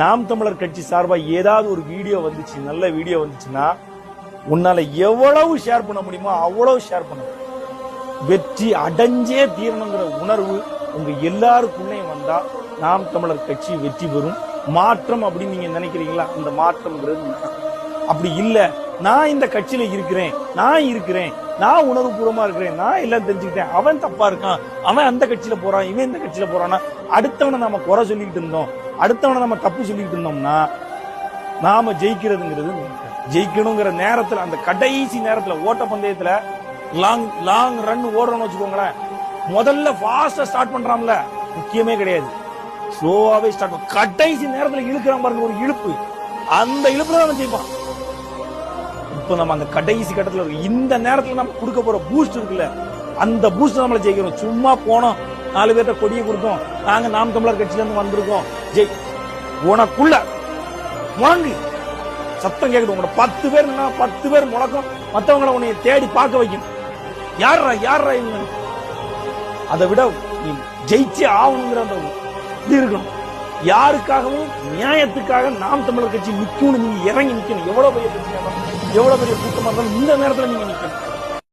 நாம் தமிழர் கட்சி சார்பாக ஏதாவது ஒரு வீடியோ வந்துச்சு நல்ல வீடியோ வந்துச்சுன்னா உன்னால எவ்வளவு ஷேர் பண்ண முடியுமோ அவ்வளவு ஷேர் பண்ண. வெற்றி அடைஞ்சே தீரணுங்கிற உணர்வு உங்க எல்லாருக்குள்ளேயும் வந்தா நாம் தமிழர் கட்சி வெற்றி பெறும். மாற்றம் அப்படின்னு நீங்க நினைக்கிறீங்களா? அந்த மாற்றம்ங்கிறது அப்படி இல்லை. நான் இந்த கட்சியில இருக்கிறேன் நான் இருக்கிறேன் நான் உணர்வுபூர்வமா இருக்கிறேன் நான் எல்லாம் தெரிஞ்சுக்கிட்டேன். அவன் தப்பா இருக்கான் அவன் அந்த கட்சியில போறான் இவன் இந்த கட்சியில போறான்னா அடுத்தவனை நாம குறை சொல்லிக்கிட்டு இருந்தோம். அடுத்தவனை நம்ம தப்பு சொல்லிக்கிட்டு இருந்தோம்னா நாம ஜெயிக்கிறதுங்கிறது ஜெயிக்கணுங்கிற நேரத்துல அந்த கடைசி நேரத்துல ஓட்ட பந்தயத்துல லாங் லாங் ரன் ஓடுறோம்னு வச்சுக்கோங்களேன் முதல்ல ஃபாஸ்டா ஸ்டார்ட் பண்றான்ல முக்கியமே கிடையாது. ஸ்லோவாவே ஸ்டார்ட் கடைசி நேரத்துல இழுக்கிறான் பாருங்க ஒரு இழுப்பு. அந்த இழுப்புல தான் ஜெயிப்பான். இப்போ நம்ம அந்த கடைசி கட்டத்தில் இருக்கு இந்த நேரத்தில் நம்ம கொடுக்க போற பூஸ்ட் இருக்குல்ல அந்த பூஸ்ட் நம்மளை ஜெயிக்கிறோம் சும்மா போனோம் நாலு பேர்கிட்ட கொடியை கொடுத்தோம் நாங்க நாம் தமிழர் கட்சியில இருந்து வந்திருக்கோம். ஜெய் உனக்குள்ள முழங்கு. சத்தம் கேக்குது உங்களோட பத்து பேர் பத்து பேர் முழக்கம். மற்றவங்களை உன்னை தேடி பார்க்க வைக்கும் யார்ரா யார்ரா இவங்க? அதை விட நீ ஜெயிச்சே ஆகணுங்கிற அந்த இது இருக்கணும். யாருக்காகவும் நியாயத்துக்காக நாம் தமிழர் கட்சி நிற்கணும் நீங்க இறங்கி நிற்கணும். எவ்வளவு பெரிய பிரச்சனை? எவ்வளவு பெரிய கூட்டமா இருந்தாலும் இந்த நேரத்தில் நீங்க நிற்கணும்